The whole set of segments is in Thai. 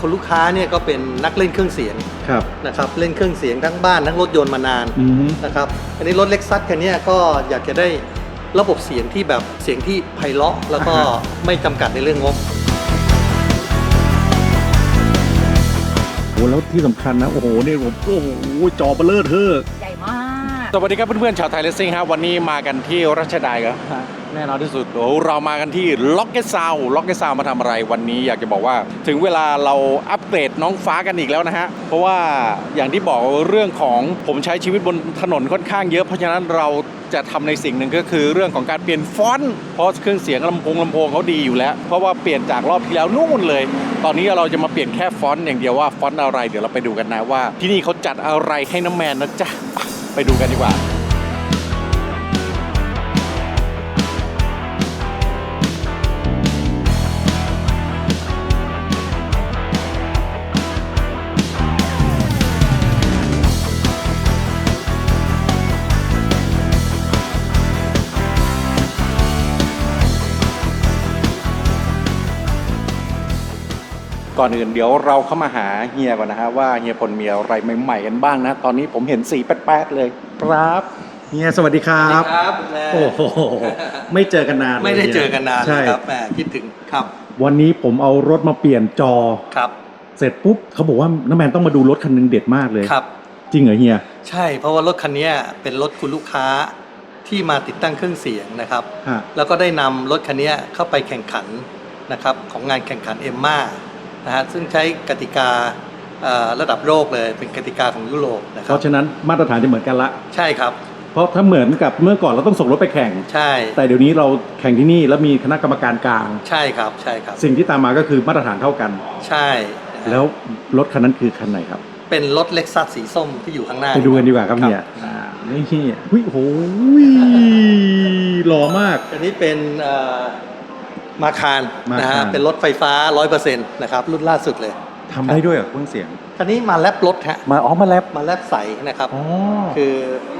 คนลูกค้าเนี่ยก็เป็นนักเล่นเครื่องเสียงครับ นะครับเล่นเครื่องเสียงทั้งบ้านทั้งรถยนต์มานานอืมนะครับอันนี้รถเล็กซัสคันเนี้ยก็อยากจะได้ระบบเสียงที่แบบเสียงที่ไพเราะแล้วก็อ่าฮะไม่จำกัดในเรื่องงบ โอ้แล้วที่สำคัญนะ โอ้โหนี่ผมโอ้โหจอเบลเลอร์เธอใหญ่มาก สวัสดีครับเพื่อนๆชาวไทยเลสซิ่งครับวันนี้มากันที่รัชดาครับแน่นอนที่สุดโอ้เรามากันที่ล็อกเก็ตซาวล็อกเก็ตซาวมาทำอะไรวันนี้อยากจะบอกว่า ถึงเวลาเราอัปเกรดน้องฟ้ากันอีกแล้วนะฮะ เพราะว่าอย่างที่บอกเรื่องของผมใช้ชีวิตบนถนนค่อนข้างเยอะ เพราะฉะนั้นเราจะทำในสิ่งหนึ่งก็คือเรื่องของการเปลี่ยนฟอนต์เพราะเครื่องเสียงลำโพงลำโพงเขาดีอยู่แล้ว เพราะว่าเปลี่ยนจากรอบที่แล้วนู่นเลย ตอนนี้เราจะมาเปลี่ยนแค่ฟอนต์อย่างเดียวว่าฟอนต์อะไรเดี๋ยวเราไปดูกันนะว่า ที่นี่เขาจัดอะไรให้น้ำแมนนะจ๊ะไป ไปดูกันดีกว่า ก่อนอื่นเดี๋ยวเราเข้ามาหาเฮียก่อนนะฮะว่าเฮียพลมีอะไรใหม่ๆกันบ้างนะ ตอนนี้ผมเห็นสีแป๊ดๆเลยครับเฮียสวัสดีครับ ครับคุณแม่โอ้โหไม่เจอกันนานลยไม่ได้เจอกันนานใช่นะครับแหมคิดถึงครับ วันนี้ผมเอารถมาเปลี่ยนจอครับ เสร็จปุ๊บเขาบอกว่าน้าแมนต้องมาดูรถคันหนึงเด็ดมากเลยครับ จริงเหรอเฮียใช่เพราะว่ารถคันเนี้ยเป็นรถคุณลูกค้าที่มาติดตั้งเครื่องเสียงนะครับฮะแล้วก็ได้นำรถคันเนี้ยเข้าไปแข่งขันนะครับของงานแข่งขันเอ็มมา นะฮะซึ่งใช้กติกาเอ่อระดับโลกเลยเป็นกติกาของยุโรปนะคเพรับ ราะฉะนั้นมาตรฐานจะเหมือนกันละ ใช่ครับ เพราะถ้าเหมือนกับเมื่อก่อนเราต้องส่งรถไปแข่ง ใช่แต่เดี๋ยวนี้เราแข่งที่นี่แล้วมีคณะกรรมการกลาง ใช่ครับใช่ครับ สิ่งที่ตามมาก็คือมาตรฐานเท่ากัน ใช่นะฮะแล้วรถคันนั้นคือคันไหนครับ เป็นรถเล็กซัสสีส้มที่อยู่ข้างหน้าไปดูกันดีกว่าครับครับเนี่ยอ่านี่เฮียหุ้ยโอ้โหหล่อมาก อันนี้เป็นเอ่อ มาคารมานะคาฮะรเป็นรถไฟฟ้า 100%นะครับรุ่นล่าสุดเลยทำได้ด้วยเหรอเครื่องเสียง คันนี้มาแลบรถฮะมาอ๋อมาแลบมาแลบใสนะครับ อ๋อคือ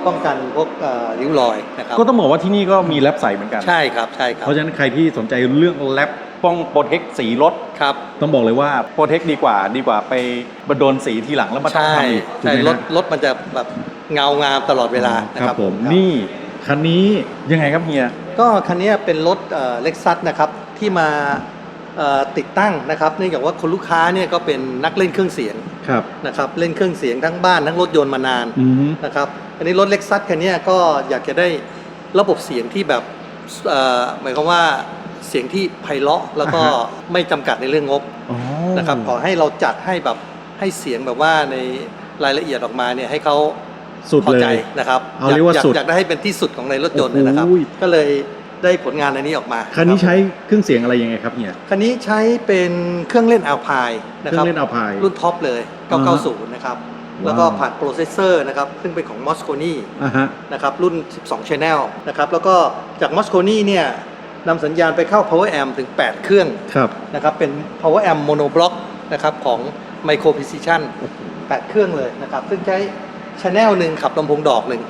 ป้องกันพวกเอ่อริ้วรอยนะครับก็ต้องบอกว่าที่นี่ก็มีแลบใสเหมือนกัน ใช่ครับใช่ครับเพราะฉะนั้นใครที่สนใจเรื่องแลบป้องโปรเทคสีรถ ครับต้องบอกเลยว่าโปรเทคดีกว่าดีกว่าไปบโดนสีทีหลังแล้วมาใช่ทำอีกใช่ถูกไหมฮะรถรถมันจะแบบเงางามตลอดเวลานะคครัรับบผมครับนี่คันนี้ยังไงครับเฮีย ก็คันนี้เป็นรถเล็กซัสนะครับ ที่มาเอ่อติดตั้งนะครับเนื่องจากว่าคนลูกค้าเนี่ยก็เป็นนักเล่นเครื่องเสียงครับนะครับเล่นเครื่องเสียงทั้งบ้านทั้งรถยนต์มานานอืมนะครับอันนี้รถเล็กซัสคันนี้ก็อยากจะได้ระบบเสียงที่แบบเอ่อหมายความว่าเสียงที่ไพเราะแล้วก็ไม่จำกัดในเรื่องงบอ๋อนะครับขอให้เราจัดให้แบบให้เสียงแบบว่าในรายละเอียดออกมาเนี่ยให้เขาสุดพอเลยใจนะครับเอาเรียกว่าอยากสุดอยากได้ให้เป็นที่สุดของในรถยนต์นะครับโอ้โหก็เลย ได้ผลงานอันนี้ออกมาคันนี้รับใช้เครื่องเสียงอะไรยังไงครับเฮียคันนี้ใช้เป็นเครื่องเล่นอัลพายเคนะรื่คอรับงเล่นเอาพาย รุ่นท็อปเลยอ่าฮะ990 นะครับ แล้วก็ว้าว ผ่านโปรเซสเซอร์นะครับ ซึ่งเป็นของ Mosconi อะฮะ นะครับ รุ่น 12 Channel นะครับ แล้วก็จาก Mosconi เนี่ยนำสัญญาณไปเข้า Power Amp ถึง 8 เครื่องครับ นะครับ เป็น Power Amp Mono Block นะครับของ Micro Precision 8 เครื่องเลยนะครับ ซึ่งใช้ Channel หนึ่งขับลำโพงดอกหนึ่ง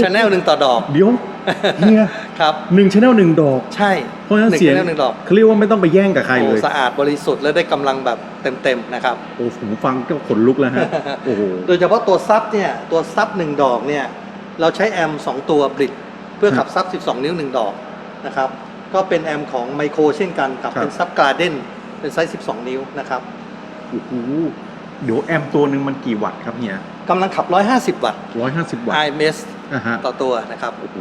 Channel หนึ่งต่อดอก เดี๋ยวเฮีย ครับหนึ่งชแนลหนึ่งดอก ใช่เพราะฉะนั้นหนึ่งเสียง channel หนึ่งดอกเขาเรียกว่าไม่ต้องไปแย่งกับใครเลยโอ้สะอาดบริสุทธิ์และได้กำลังแบบเต็มๆนะครับโอ้ผมฟังก็ขนลุกแล้วฮะโอ้โหโดยเฉพาะตัวซับเนี่ยตัวซับหนึ่งดอกเนี่ยเราใช้แอมป์สองตัวบริดเพื่อขับซับ 12 นิ้ว1ดอกนะครับก็เป็นแอมป์ของไมโครเช่นกันกับครับเป็นซับการ์เด้นเป็นไซส์ 12 นิ้วนะครับโอ้โหเดี๋ยวแอมตัวหนึ่งมันกี่วัตต์ครับเฮียกำลังขับ 150 วัตต์ร้อยห้าสิบวัตต์ IMS อะฮะต่อตัวนะครับ โอ้โห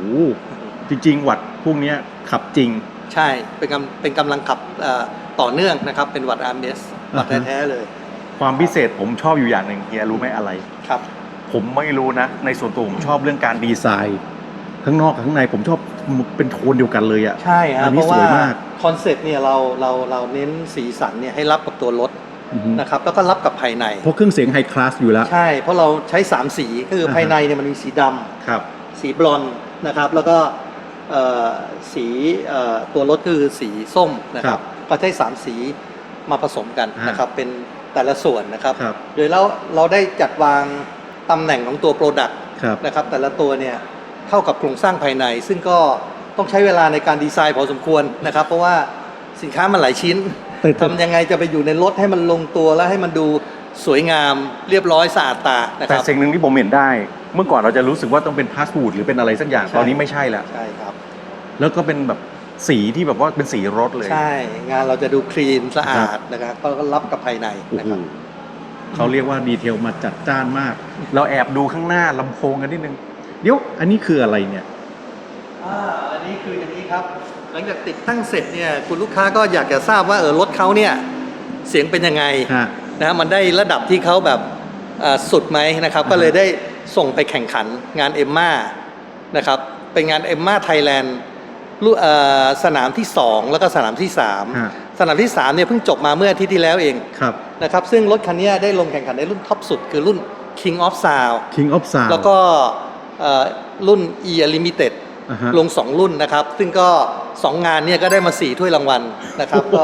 จริงๆวัตต์พวกเนี้ยขับจริง ใช่เป็นกำเป็นกำลังขับเอ่อต่อเนื่องนะครับ เป็นวัตต์ IMS วัตต์อ่าฮะแท้ๆเลย ความพิเศษผมชอบอยู่อย่างหนึ่งเฮียรู้ไหมอะไรครับ ผมไม่รู้นะ ในส่วนตัวผมชอบเรื่องการดีดีไซน์ข้างนอกกับข้างในผมชอบเป็นโทนเดียวกันเลยอะใช่ฮะอันเพนี้ราะสว่าวยมากคอนเซ็ปต์เนี่ยเราเราเราเน้นสีสันเนี่ยให้รับกับตัวรถอือฮึนะครับแล้วก็รับกับภายใน เพราะเครื่องเสียงไฮคลาสอยู่แล้ว ใช่ เพราะเราใช้ 3 สีก็คืออ่าฮะภายในเนี่ยมันมีสีดำครับ สีบลอนด์นะครับ แล้วก็เอ่อ สีเอ่อตัวรถคือสีส้มนะคครัรับบก็ใช้3สีมาผสมกันอ่านนะครับเป็นแต่ละส่วนนะครับครับ โดยเราเราได้จัดวางตำแหน่งของตัวโปรดักต์ครับนะครับแต่ละตัวเนี่ยเข้ากับโครงสร้างภายใน ซึ่งก็ต้องใช้เวลาในการดีไซน์พอสมควรนะครับ เพราะว่าสินค้ามันหลายชิ้นแต่แต่ทำยังไงจะไปอยู่ในรถให้มันลงตัวและให้มันดู สวยงามเรียบร้อยสะอาดตานะคแต่รับ สิ่งหนึ่งที่ผมเห็นได้ เมื่อก่อนเราจะรู้สึกว่าต้องเป็นพาส w ูดหรือเป็นอะไรสักอย่าง ใช่ ตอนนี้ไม่ใช่แล้วใช่ครับ แล้วก็เป็นแบบสีที่แบบว่าเป็นสีรถเลยใช่งานเราจะดูคลีนสะอาดนะครับก็ก็รับกับภายในโอ้นะโหครับเขาเรียกว่าดีเทลมาจัดจ้านมาก เราแอบดูข้างหน้าลำโพงกันนิดนึง เดี๋ยว อันนี้คืออะไรเนี่ย อ่าอันนี้คืออย่างนี้ครับ หลังจากติดตั้งเสร็จเนี่ยคุณลูกค้าก็อยากจะทราบว่าเออรถเขาเนี่ยเสียงเป็นยังไง ฮะ นะฮะมันได้ระดับที่เขาแบบเอ่อสุดไหมนะครับอ่าฮะก็เลยได้ส่งไปแข่งขันงานเอ็มมานะครับเป็นงานเอ็มมาไทยแลนด์สนามที่ 2 แล้วก็สนามที่ฮะ3สนามที่3เนี่ยเพิ่งจบมาเมื่ออาทิตย์ที่แล้วเองครับนะครับซึ่งรถคันนี้ได้ลงแข่งขันในรุ่นท็อปสุด คือรุ่น King of Sound King of Sound แล้วก็เอ่อรุ่น E Limited อ่าฮะลง 2 รุ่นนะครับ ซึ่งก็ 2 งานเนี่ยก็ได้มา 4 ถ้วยรางวัลนะครับก็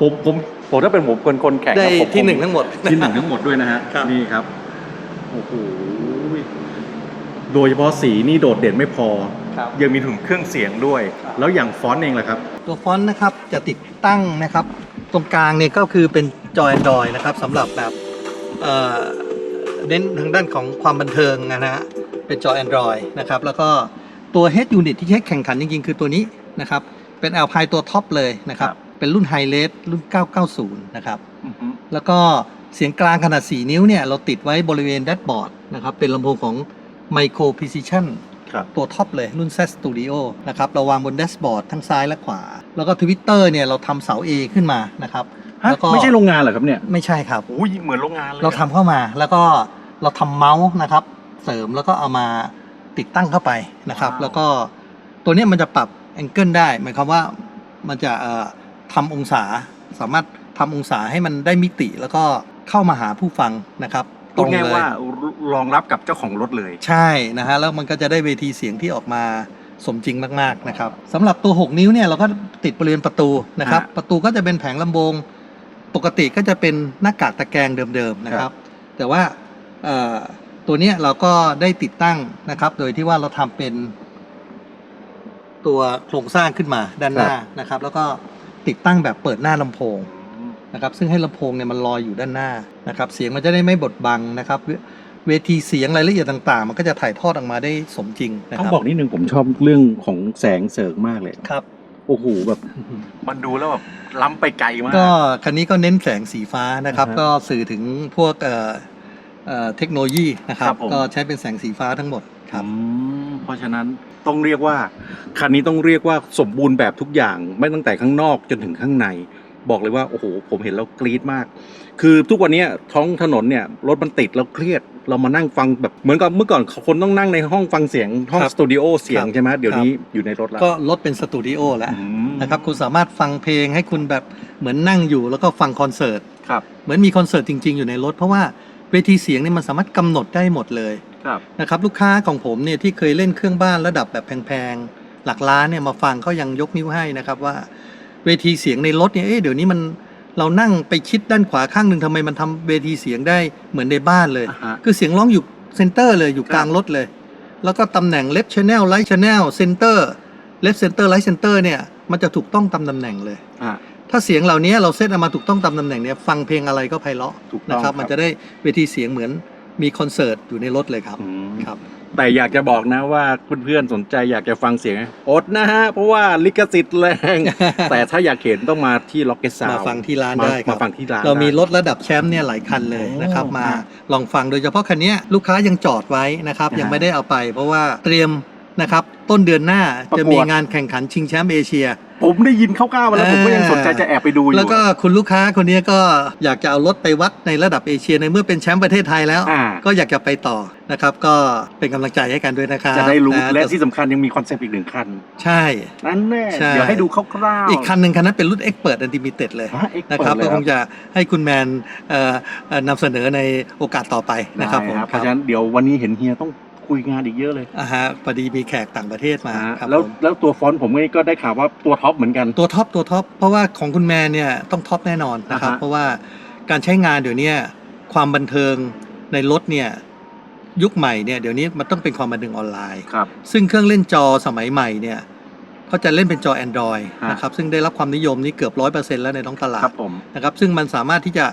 ผมผม ผมถ้าเป็นผมคนคนแข่งนะได้ผมที่หนึ่งทั้งหมด ที่หนึ่งทั้งหมดด้วยนะฮะครับ นี่ครับโอ้โหโดยเฉพาะสีนี่โดดเด่นไม่พอ ครับ ยังมีถึงเครื่องเสียงด้วย ครับ แล้วอย่างฟอนต์เองล่ะครับ ตัวฟอนต์นะครับจะติดตั้งนะครับ ตรงกลางเนี่ยก็คือเป็นจอ Android นะครับสำหรับแบบเอ่อเน้นทางด้านของความบันเทิงนะฮะเป็นจอ Android นะครับ แล้วก็ตัว Head Unit ที่ใช้แข่งขันจริงๆ คือตัวนี้นะครับ เป็น Alpine ตัวท็อปเลยนะครับ ครับ เป็นรุ่น High r a t รุ่น 990 นะครับแล้วก็เสียงกลางขนาด 4 นิ้วเนี่ย เราติดไว้บริเวณแดชบอร์ดนะครับ เป็นลำโพงของ Micro Precision ครับ ตัวท็อปเลยรุ่น Z Studio นะครับ เราวางบนแดชบอร์ดทั้งซ้ายและขวา แล้วก็ Twitter เนี่ย เราทำเสา A ขึ้นมานะครับ ฮะแล้วก็ ไม่ใช่โรงงานเหรอครับเนี่ยไม่ใช่ครับ โอ้ยเหมือนโรงงานเลยเราทำเข้ามาแล้วก็เราทำเมาส์นะครับ เสริมแล้วก็เอามาติดตั้งเข้าไปนะครับ แล้วก็ตัวเนี้ยมันจะปรับแองเกิลได้หมายความว่ามันจะเอ่อ ทำองศา สามารถทำองศาให้มันได้มิติแล้วก็เข้ามาหาผู้ฟังนะครับพูดง่ายเลยว่ารองรับกับเจ้าของรถเลย ใช่นะฮะแล้วมันก็จะได้เวทีเสียงที่ออกมาสมจริงมากๆนะครับสำหรับตัว 6 นิ้วเนี่ยเราก็ติดบริเวณประตูนะครับฮะประตูก็จะเป็นแผงลำโพงปกติก็จะเป็นหน้ากากตะแกรงเดิมๆนะครับ แต่ว่าเอ่อตัวเนี้ยเราก็ได้ติดตั้งนะครับ โดยที่ว่าเราทำเป็นตัวโครงสร้างขึ้นมาด้านหน้านะครับ แล้วก็ ติดตั้งแบบเปิดหน้าลำโพงนะครับซึ่งให้ลำโพงเนี่ยมันลอยอยู่ด้านหน้านะครับเสียงมันจะได้ไม่บดบังนะครับเวเวทีเสียงรายละเอียดต่างๆ มันก็จะถ่ายทอดออกมาได้สมจริงนะต้องครับบอกนิดนึงผมชอบเรื่องของแสงเสริงมากเลยครับโอ้โหแบบมันดูแล้วแบบล้ำไปไกลมากก็คันนี้ก็เน้นแสงสีฟ้านะครับอ่าฮะก็สื่อถึงพวกเอ่อเอ่อเทคโนโลยีนะครับครับผมก็ใช้เป็นแสงสีฟ้าทั้งหมด ครับอืมเพราะฉะนั้นต้องเรียกว่า คันนี้ต้องเรียกว่าสมบูรณ์แบบทุกอย่าง ไม่ตั้งแต่ข้างนอกจนถึงข้างใน บอกเลยว่าโอ้โหผมเห็นแล้วกรี๊ดมาก คือทุกวันนี้ท้องถนนเนี่ยรถมันติดแล้วเครียด เรามานั่งฟังแบบเหมือนกับเมื่อก่อนคนต้องนั่งในห้องฟังเสียงห้องครับสตูดิโอเสียงครับ ใช่ไหมเดี๋ยวนี้อยู่ในรถแล้วก็ลดเป็นสตูดิโอแล้วอืมนะครับคุณสามารถฟังเพลงให้คุณแบบเหมือนนั่งอยู่แล้วก็ฟังคอนเสิร์ตครับ เหมือนมีคอนเสิร์ตจริง ๆ อยู่ในรถ เพราะว่าเวทีเสียงเนี่ยมันสามารถกำหนดได้หมดเลยครับ นะครับลูกค้าของผมเนี่ยที่เคยเล่นเครื่องบ้านระดับแบบแพงๆ หลักล้านเนี่ยมาฟังเขายังยกนิ้วให้นะครับว่า เวทีเสียงในรถเนี่ยเอ๊ะเดี๋ยวนี้มันเรานั่งไปชิดด้านขวาข้างหนึ่งทำไมมันทำเวทีเสียงได้เหมือนในบ้านเลยอ่าฮะคือเสียงร้องอยู่เซนเตอร์เลยอยู่กลางรถเลย แล้วก็ตำแหน่งเลฟชแนลไลท์ชแนลเซนเตอร์เลฟเซนเตอร์ไลท์เซนเตอร์เนี่ยมันจะถูกต้องตามตำแหน่งเลยอ่าถ้าเสียงเหล่านี้เราเซตเอามาถูกต้องตามตำแหน่งเนี่ยฟังเพลงอะไรก็ไพเราะถูกต้องนะครับครับ มันจะได้เวทีเสียงเหมือน มีคอนเสิร์ตอยู่ในรถเลยครับอืมครับ แต่อยากจะบอกนะว่าเพื่อนๆสนใจอยากจะฟังเสียงอดนะฮะ เพราะว่าลิขสิทธิ์แรง แต่ถ้าอยากเห็นต้องมาที่ล็อกเก็ตซาวมาฟังที่ร้านได้ครัมาบฟังที่ร้านเรามีได้รถระดับแชมป์เนี่ยหลายคันเลยนะครับโอ้มาฮะลองฟังโดยเฉพาะคันเนี้ยลูกค้ายังจอดไว้นะครับอ่าฮะยังไม่ได้เอาไป เพราะว่าเตรียม นะครับ ต้นเดือนหน้าประกวดจะมีงานแข่งขันชิงแชมป์เอเชีย ผมได้ยินคร่าวๆมาแล้วเออผมก็ยังสนใจจะแอบไปดูอยู่ แล้วก็คุณลูกค้าคนนี้ก็อยากจะเอารถไปวัดในระดับเอเชียในเมื่อเป็นแชมป์ประเทศไทยแล้วอ่าก็อยากจะไปต่อนะครับก็เป็นกำลังใจให้กันด้วยนะครับจะได้รู้นและที่สำคัญยังมีคอนเซปต์อีกหนึ่งคัน ใช่นั่นแน่ใช่เดี๋ยวให้ดูคร่าวๆอีกคันหนึ่งคันนั้นเป็นรุ่น Expert Unlimited เลยฮะ Expert นะครับเลยก็ครับคงจะให้คุณแมนเอ่อเอ่อนำเสนอในโอกาสต่อไปนะครับผมได้เพราะฉะนั้นเดี๋ยววันนี้เห็นเฮียต้อง คุยงานอีกเยอะเลยอ่าฮะพอดีมีแขกต่างประเทศมาอ่าครับแล้วผมแล้วตัวฟอนต์ผมก็ได้ข่าวว่าตัวท็อปเหมือนกัน ตัวท็อปตัวท็อปเพราะว่าของคุณแมนเนี่ยต้องท็อปแน่นอนนะครับ อ่าฮะ เพราะว่าการใช้งานเดี๋ยวเนี้ความบันเทิงในรถเนี่ยยุคใหม่เนี่ยเดี๋ยวนี้มันต้องเป็นความบันเทิงออนไลน์ ครับ ซึ่งเครื่องเล่นจอสมัยใหม่เนี่ยเขาจะเล่นเป็นจอ Android ฮะ นะครับซึ่งได้รับความนิยมนี่เกือบร้อยเปอร์เซ็นต์แล้วในท้องตลาครัดบผม นะครับซึ่งมันสามารถที่จะ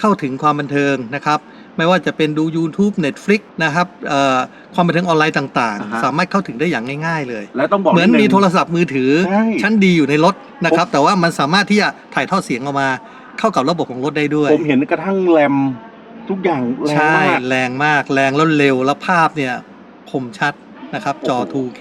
เข้าถึงความบันเทิงนะครับ ไม่ว่าจะเป็นดู YouTube Netflix นะครับเอ่อความบันเทิงออนไลน์ต่างอ่าฮะๆสามารถเข้าถึงได้อย่างง่าย ๆ เลย แล้วต้องบอกเหมือนดงมีโทรศัพท์มือถือใช่ชั้นดีอยู่ในรถนะครับ แต่ว่ามันสามารถที่จะถ่ายทอดเสียงออกมา เข้ากับระบบของรถได้ด้วย ผมเห็นกระทั่งแรมทุกอย่างแรงใช่มากแรงมากแรงแล้วเร็วแล้วภาพเนี่ยคมชัดนะครับจอโอ้โห 2K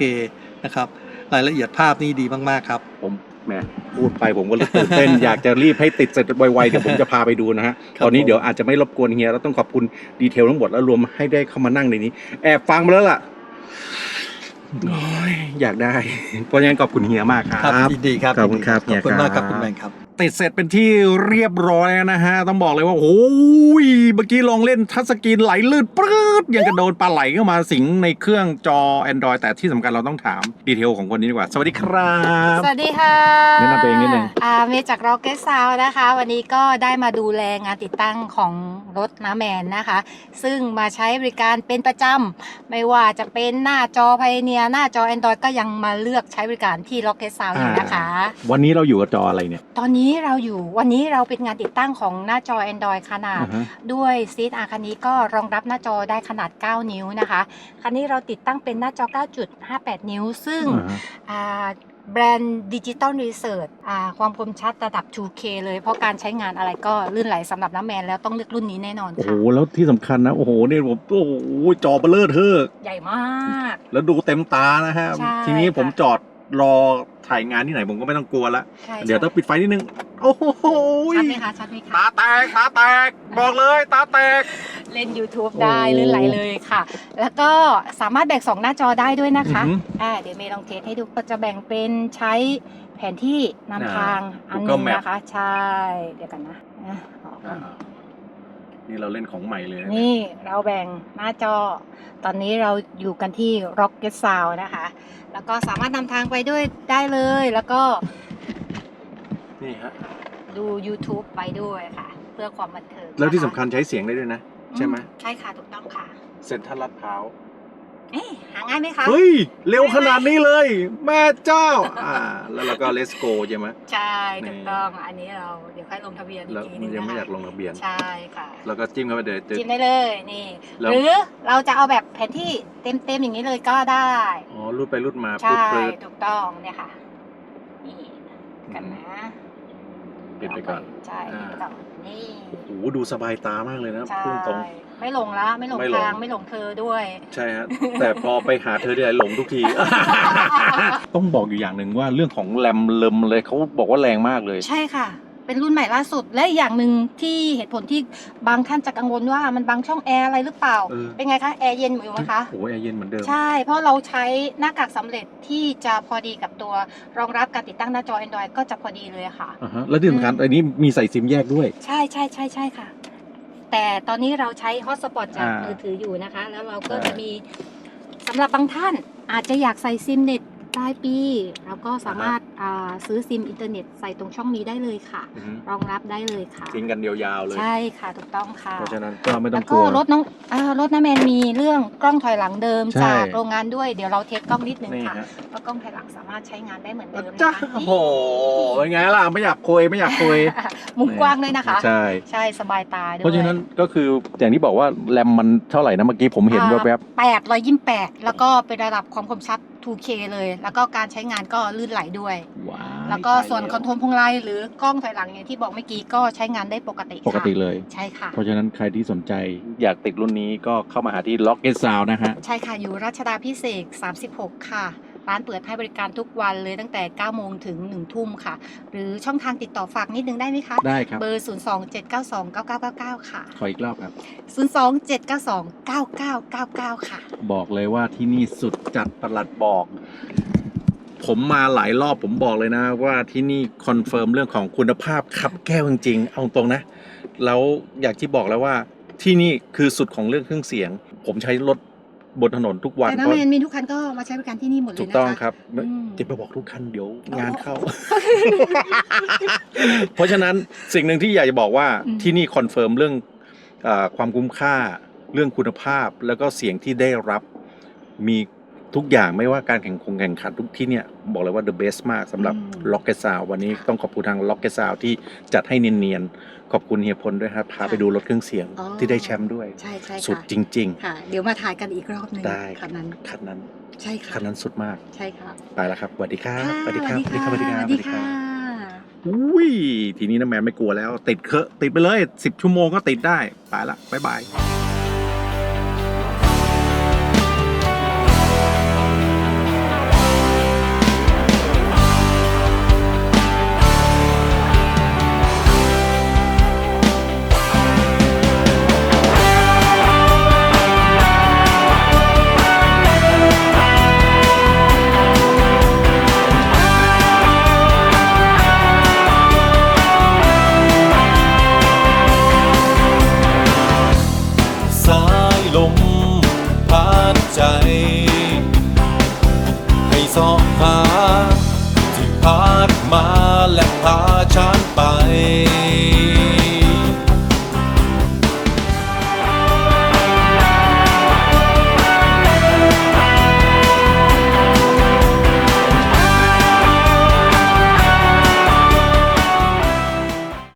นะครับรายละเอียดภาพนี่ดีมาก ๆ ครับผม แหมพูดไปผมก็เลยตื่นเต้น อยากจะรีบให้ติดเสร็จไวๆเดี๋ยวผมจะพาไปดูนะฮะครับตอนนี้ผมเดี๋ยวอาจจะไม่รบกวนเฮียแล้วต้องขอบคุณดีเทลทั้งหมดแล้วรวมให้ได้เข้ามานั่งในนี้ แอบฟังมาแล้วล่ะโอ้ยอยากได้ เพราะงั้นขอบคุณเฮียมากครับยินดีครับขอบคุณครับขอบคุณเนี่ยมากครับครับคุณแมนครับ ติดเสร็จเป็นที่เรียบร้อยแล้วนะฮะ ต้องบอกเลยว่าโอ้ยเมื่อกี้ลองเล่นทัชสกรีนไหลลื่นปรื๊ดยังกระโดนปลาไหลเข้ามาสิงในเครื่องจอ Android แต่ที่สำคัญเราต้องถามดีเทลของคนนี้ดีกว่า สวัสดีครับ สวัสดีค่ะแนะนำตัวเองนิดนึง อ่าเมย์จาก Rocket Sound นะคะ วันนี้ก็ได้มาดูแลงานติดตั้งของรถน้าแมนนะคะ ซึ่งมาใช้บริการเป็นประจำไม่ว่าจะเป็นหน้าจอ Pioneer หน้าจอ Android ก็ยังมาเลือกใช้บริการที่ Rocket Sound อยู่นะคะ วันนี้เราอยู่กับจออะไรเนี่ย ตอนนี้เราอยู่วันนี้เราเป็นงานติดตั้งของหน้าจอ Android ขนาดอ่าฮะด้วยซีดอาคันนี้ก็รองรับหน้าจอได้ขนาด 9 นิ้วนะคะ คันนี้เราติดตั้งเป็นหน้าจอ 9.58 นิ้ว ซึ่งอ่าฮะ อ่าแบรนด์ดิจิตอลรีเสิร์ชความคมชัดระดับ 2K เลย เพราะการใช้งานอะไรก็ลื่นไหลสำหรับน้ำแมนแล้วต้องเลือกรุ่นนี้แน่นอนโอ้โห ค่ะ แล้วที่สำคัญนะ โอ้โหเนี่ยผมโอ้โหจอเบลเลอร์เทอร์ใหญ่มาก แล้วดูเต็มตานะฮะ ใช่ทีนี้ผมค่ะ จอด รอถ่ายงานที่ไหนผมก็ไม่ต้องกลัวละใช่เดี๋ยวต้องปิดไฟนิดนึง โอ้โหชัดไหมคะชัดไหมตาคะแตกตาแตกบอกเลยตาแตก เล่น YouTube ได้โอ้ลื่นไหลเลยค่ะ แล้วก็สามารถแบ่งสองหน้าจอได้ด้วยนะคะอือหืออ่าเดี๋ยวเมย์ลองเทสให้ดูก็จะแบ่งเป็นใช้แผนที่นำทางอ่าอันห Google นึง Map นะคะ ใช่ เดี๋ยวกันนะอะออกก่อน นี่เราเล่นของใหม่เลยะนี่เราแบ่งหน้าจอ ตอนนี้เราอยู่กันที่ Rocket Sound นะคะ แล้วก็สามารถนำทางไปด้วยได้เลย แล้วก็นี่ฮะดู YouTube ไปด้วยค่ะ เพื่อความบันเทิงแล้วที่นะะสำคัญใช้เสียงได้ด้วยนะ ใช่ไหม อืใช่ค่ะ ถูกต้องค่ะ เซ็นทรัลลาดพร้าว เอ๊ะหาง่ายไหมคะ เฮ้ย เร็วขนาดนี้เลย แม่เจ้า อ่า แล้วเราก็เลสโกใช่ไหม ใช่นี่ถูกต้องอันนี้เราเดี๋ยวค่อยลงทะเบียนอีแล้วกทีมันึนงยังนะไม่อยาคะกลงทะเบียน ใช่ค่ะแล้วก็จิ้มเข้าไปเดี๋ยวจิ้มได้เลยนี่ แล้ว หรือเราจะเอาแบบแผนที่เต็มๆอย่างนี้เลยก็ได้ อ๋อรูดไปรูดมาใช่ปรื๊ดถูกต้องเนี่ยค่ะนี่กันนะ ปิดไปก่อน ใช่อ่าปิดไปก่อนนี่โอ้โหดูสบายตามากเลยนะใช่พูดตรง ไม่หลงละไม่หลงไม่หลงทางไม่หลงเธอด้วย ใช่ฮะแต่พอไปหาเธอที่ไหนหลงทุกที ต้องบอกอยู่อย่างหนึ่งว่าเรื่องของแรมเลิมเลยเขาบอกว่าแรงมากเลย ใช่ค่ะ เป็นรุ่นใหม่ล่าสุด และอีกอย่างหนึ่งที่เหตุผลที่บางท่านจะกังวลว่ามันบังช่องแอร์อะไรหรือเปล่า เออ เป็นไงคะแอร์เย็นอยู่ไหมคะ โอ้ยแอร์เย็นเหมือนเดิม ใช่ เพราะเราใช้หน้ากากสำเร็จที่จะพอดีกับตัวรองรับการติดตั้งหน้าจอ Android ก็จะพอดีเลยค่ะ อ่าฮะแล้วที่สำคัญอันนี้มีใส่ซิมแยกด้วย ใช่ใช่ใช่ใช่ค่ะ แต่ตอนนี้เราใช้ฮอตสปอตจากอ่ามืมือถืออยู่นะคะ แล้วเราก็ใช่ จะมีสำหรับบางท่านอาจจะอยากใส่ซิมเน็ต รายปีเราก็สามารถอ่าซื้อซิมอินเทอร์เน็ตใส่ตรงช่องนี้ได้เลยค่ะ อือฮึรองรับได้เลยค่ะ ทิ้งกันยาวๆเลย ใช่ค่ะถูกต้องค่ะ เพราะฉะนั้นก็ไม่ต้แล้องวกก็ลัวรถน้องอารถน้าแมนมีเรื่องกล้องถอยหลังเดิมใช่ จากโรงงานด้วยเดี๋ยวเราเทสกล้องนิดนึงนี่ค่ะฮะว่ากล้องถอยหลังสามารถใช้งานได้เหมือนเดิมจ้านะคะโอ้โหเป็นไงล่ะไม่อยากคุยไม่อยากคุย มุมกว้างด้วยนะคะ ใช่ ใช่สบายตาด้วยเพราะฉะนั้นก็คืออย่างที่บอกว่าแรมมันเท่าไหร่นะเมื่อกี้ผมเห็นแวบแปดร้อยยี่สิบแปดแล้วก็เป็นระดับความคมชัด 2K เลย แล้วก็การใช้งานก็ลื่นไหลด้วยๆว้ายแล้วก็ส่วนคอนโทรลพวงมาลัยหรือกล้องถอยหลังอย่างที่บอกเมื่อกี้ก็ใช้งานได้ปกติปกติค่ะเลยใช่ค่ะ เพราะฉะนั้นใครที่สนใจอยากติดรุ่นนี้ก็เข้ามาหาที่ Locket Sound นะฮะใช่ค่ะอยู่รัชดาพิเศษก36 ค่ะ ร้านเปิดให้บริการทุกวันเลยตั้งแต่9โมงถึง1ทุ่มค่ะ หรือช่องทางติดต่อฝากนิดนึงได้ไหมคะ ได้ครับ เบอร์ 027929999 ค่ะ ขออีกรอบครับ 027929999 ค่ะ บอกเลยว่าที่นี่สุดจัดประหลัดบอก ผมมาหลายรอบผมบอกเลยนะ ว่าที่นี่คอนเฟิร์มเรื่องของคุณภาพขับแก้วจริงๆเอาตรงนะ แล้วอยากที่บอกแล้วว่าที่นี่คือสุดของเรื่องเครื่องเสียง ผมใช้รถ บนถนนทุกวันแต่น้าเพราะแมนมีทุกคันก็มาใช้บริการที่นี่หมดเลยถูกนะคะต้องครับอืมจะไปบอกทุกคันเดี๋ยวอ๋องานเข้า เพราะฉะนั้นสิ่งหนึ่งที่อยากจะบอกว่าอืมที่นี่คอนเฟิร์มเรื่องอาความคุ้มค่าเรื่องคุณภาพแล้วก็เสียงที่ได้รับมี ทุกอย่างไม่ว่าการแข่งคงแข่งขันทุกที่เนี่ย บอกเลยว่า the best มากสำหรับอืม Rocket Sound วันนี้ต้องขอบคุณทาง Rocket Sound ที่จัดให้เนียนๆ ขอบคุณเฮียพลด้วยครับพาไปดูรถเครื่องเสียงอ๋อ ที่ได้แชมป์ด้วย ใช่ใช่สุดค่ะจริง ค่ะ เดี๋ยวมาถ่ายกันอีกรอบหนึงได้คันนั้นๆคันนั้นใช่ค่ะคันนั้นสุดมาก ใช่ค่ะไปแล้วครับสวัสดีครับค่ะสวัสดีครับสวัสดีค่ะสวัสดีครับสวัสดีค่ะ อุ้ย ทีนี้นะแมนไม่กลัวแล้ว ติดเคอะติดไปเลย 10 ชั่วโมงก็ติดได้ ไปละ บ๊ายบาย